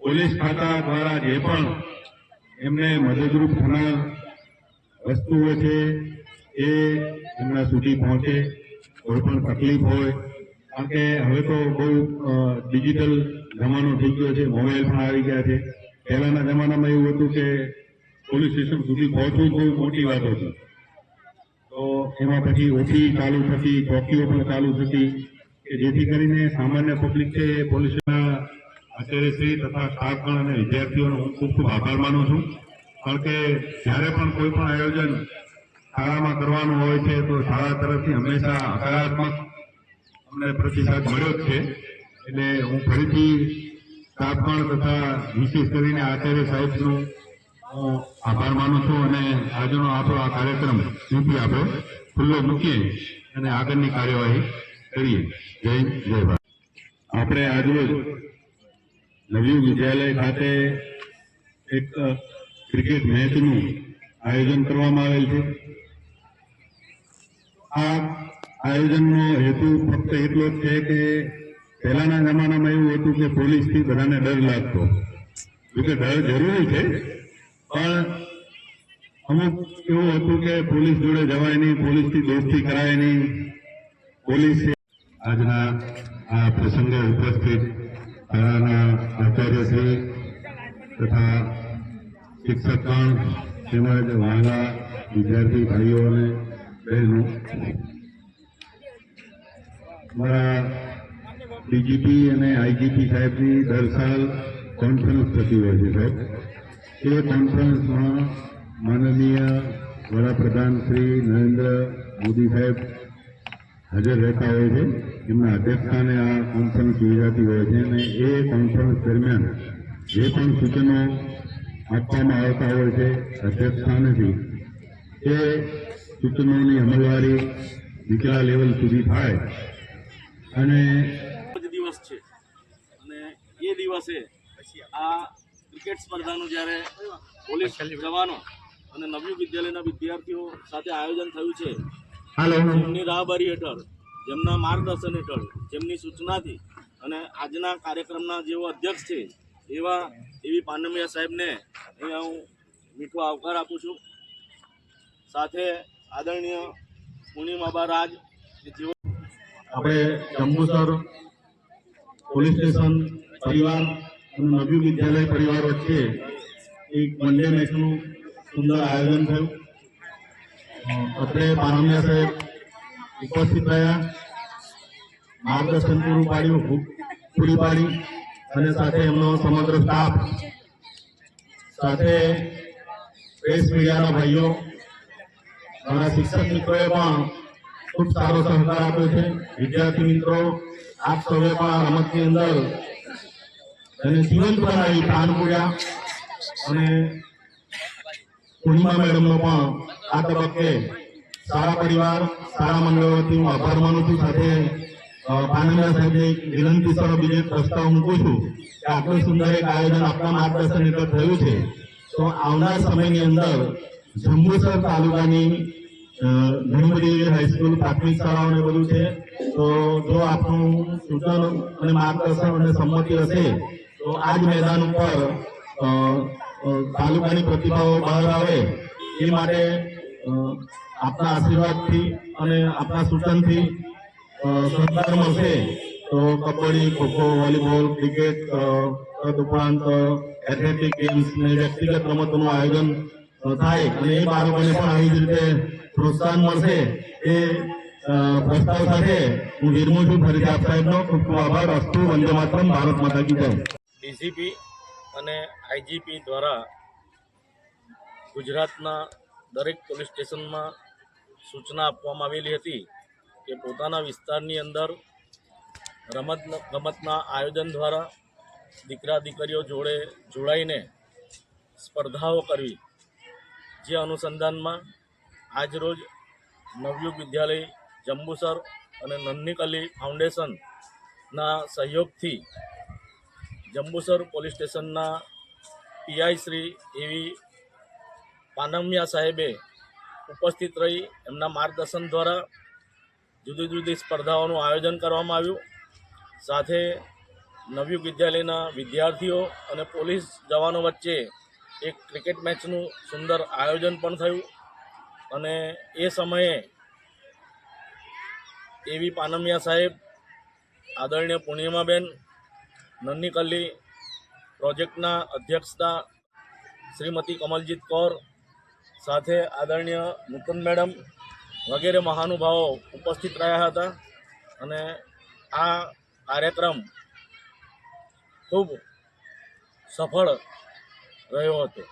Police ખાતા દ્વારા જે પણ એમને મદદરૂપ થનાર વસ્તુઓ છે એ એમના સુધી પહોંચે. કોઈ પણ તકલીફ હોય, કારણ કે હવે તો બહુ ડિજિટલ જમાનો થઈ ગયો છે મોબાઈલ પણ આવી ગયા છે. પહેલાના જમાનામાં એવું હતું કે પોલીસ સ્ટેશન સુધી પહોંચવું બહુ મોટી વાત હતી. તો એમાં પછી ઓછી ચાલુ થતી ચોકીઓ પણ ચાલુ થતી, કે જેથી કરીને સામાન્ય પબ્લિક છે એ પોલીસના આચાર્યશ્રી તથા સ્ટાફગણ અને વિદ્યાર્થીઓનો હું ખૂબ ખૂબ આભાર માનું છું. કારણ કે જ્યારે પણ કોઈ પણ આયોજન શાળામાં કરવાનું હોય છે, તો શાળા તરફથી હંમેશા હકારાત્મક અમને પ્રતિસાદ મળ્યો જ છે. એટલે હું ફરીથી સ્ટાફગણ તથા વિશેષ કરીને આચાર્ય સાહેબનું આભાર માનું છું અને આજનો આપણો આ કાર્યક્રમ અહીંથી આપણે ખુલ્લો મૂકીએ અને આગળની કાર્યવાહી કરીએ. જય જય ભારત. આપણે આજરોજ નવયુગ વિદ્યાલય ખાતે એક ક્રિકેટ મેચનું આયોજન કરવામાં આવેલ છે. આ આયોજનનો હેતુ ફક્ત એટલો જ છે કે પહેલાના જમાનામાં એવું હતું કે પોલીસથી બધાને ડર લાગતો. જોકે ડર જરૂરી છે, પણ અમુક એવું હતું કે પોલીસ જોડે જવાય નહીં, પોલીસથી દોસ્તી કરાય નહીં. પોલીસ આજના આ પ્રસંગે ઉપસ્થિત શાળાના આચાર્યશ્રી તથા શિક્ષકગણ, તેમજ વહાલા વિદ્યાર્થી ભાઈઓ અને બહેનો. મારા ડીજીપી અને આઈજીપી સાહેબની દર સાલ કોન્ફરન્સ થતી હોય છે સાહેબ. એ કોન્ફરન્સમાં માનનીય વડાપ્રધાન શ્રી નરેન્દ્ર મોદી સાહેબ હાજર રહેતા હોય છે. એમના અધ્યક્ષસ્થાને આ કોન્ફરન્સ યોજાતી હોય છે અને એ કોન્ફરન્સ દરમિયાન જે પણ સૂચનો આપવામાં આવતા હોય છે અધ્યક્ષસ્થાનેથી, એ સૂચનોની અમલવારી નીચલા લેવલ સુધી થાય. અને એ દિવસે આ ક્રિકેટ સ્પર્ધાનું જ્યારે પોલીસ જવાનો અને નવયુગ વિદ્યાલયના વિદ્યાર્થીઓ સાથે આયોજન થયું છે એમની રાહબરી હેઠળ જેમના માર્ગદર્શન હેઠળ જેમની સૂચનાથી અને આજના કાર્યક્રમના જેઓ અધ્યક્ષ છે એવા એવી પાનમિયા સાહેબને અહીંયા હું મીઠો આવકાર આપું છું. સાથે આદરણીય પૂર્ણિમાબા રાજ જેઓ આપણે જંબુસર પોલીસ સ્ટેશન પરિવાર અને નવયુગ વિદ્યાલય પરિવાર વચ્ચે એક વનડે મેચનું સુંદર આયોજન થયું. અત્રે પાનમિયા સાહેબ ઉપસ્થિત રહ્યા. માર્ગદર્શન પૂરું પાડ્યું પૂરી પાડી અને સાથે એમનો સમગ્ર સ્ટાફ સાથે પ્રેસ મીડિયાના ભાઈઓ, અમારા શિક્ષક મિત્રોએ પણ ખૂબ સારો સહકાર આપ્યો છે. વિદ્યાર્થી મિત્રો, આપ સૌએ પણ રમતની અંદર એને જીવંત બનાવી પ્રાણ પૂર્યા અને પૂર્ણિમા મેડમનો પણ આ તબક્કે સારા પરિવાર, સારા મંડળ વતી હું આભાર માનું છું. સાથે પાનંદા સાહેબને વિનંતી સર, બીજે પ્રસ્તાવ મૂકું છું કે આટલું સુંદર એક આયોજન આપણા માર્ગદર્શન હેઠળ થયું છે. તો આવનાર સમયની અંદર જંબુસર તાલુકાની ઘણી બધી હાઈસ્કૂલ પ્રાથમિક શાળાઓ ને બધું છે. તો જો આપનું સૂચન અને માર્ગદર્શન અને સંમતિ હશે તો આ જ મેદાન ઉપર તાલુકાની પ્રતિભાઓ બહાર આવે એ માટે આપના આશીર્વાદથી અને આપના સૂચનથી સહકાર મળશે. તો કબડ્ડી, ખોખો, વોલીબોલ, ક્રિકેટ તદુપરાંત એથ્લેટિક ગેમ્સ ને વ્યક્તિગત રમતોનું આયોજન થાય અને એ બાળકોને પણ આવી જ રીતે પ્રોત્સાહન મળશે. એ પ્રસ્તાવ સાથે હું વિરમું છું. ફરીથી સાહેબનો ખૂબ ખૂબ આભાર. અસ્તુ વંદે માતરમ. ભારત માતા કી જય. ડીસીપી અને આઈજીપી દ્વારા ગુજરાતના દરેક પોલીસ સ્ટેશનમાં સૂચના આપવામાં આવેલી હતી કે પોતાના વિસ્તારની અંદર રમત રમતના આયોજન દ્વારા દીકરા દીકરીઓ જોડે જોડાઈને સ્પર્ધાઓ કરવી, જે અનુસંધાનમાં આજરોજ નવયુગ વિદ્યાલય, જંબુસર અને નન્નીકલી ફાઉન્ડેશનના સહયોગથી જંબુસર પોલીસ સ્ટેશનના PI Shri A V Panmiya સાહેબે ઉપસ્થિત રહી એમના માર્ગદર્શન દ્વારા જુદી જુદી સ્પર્ધાઓનું આયોજન કરવામાં આવ્યું. સાથે નવયુગ વિદ્યાલયના વિદ્યાર્થીઓ અને પોલીસ જવાનો વચ્ચે એક ક્રિકેટ મેચનું સુંદર આયોજન પણ થયું અને એ સમયે એવી પાનમિયા સાહેબ, આદરણીય પૂર્ણિમાબેન નન્ની કલ્લી પ્રોજેક્ટના અધ્યક્ષતા શ્રીમતી કમલજીત કૌર સાથે આદરણીય નૂતન મેડમ વગેરે મહાનુભાવો ઉપસ્થિત રહ્યા હતા અને આ કાર્યક્રમ ખૂબ સફળ રહ્યો હતો.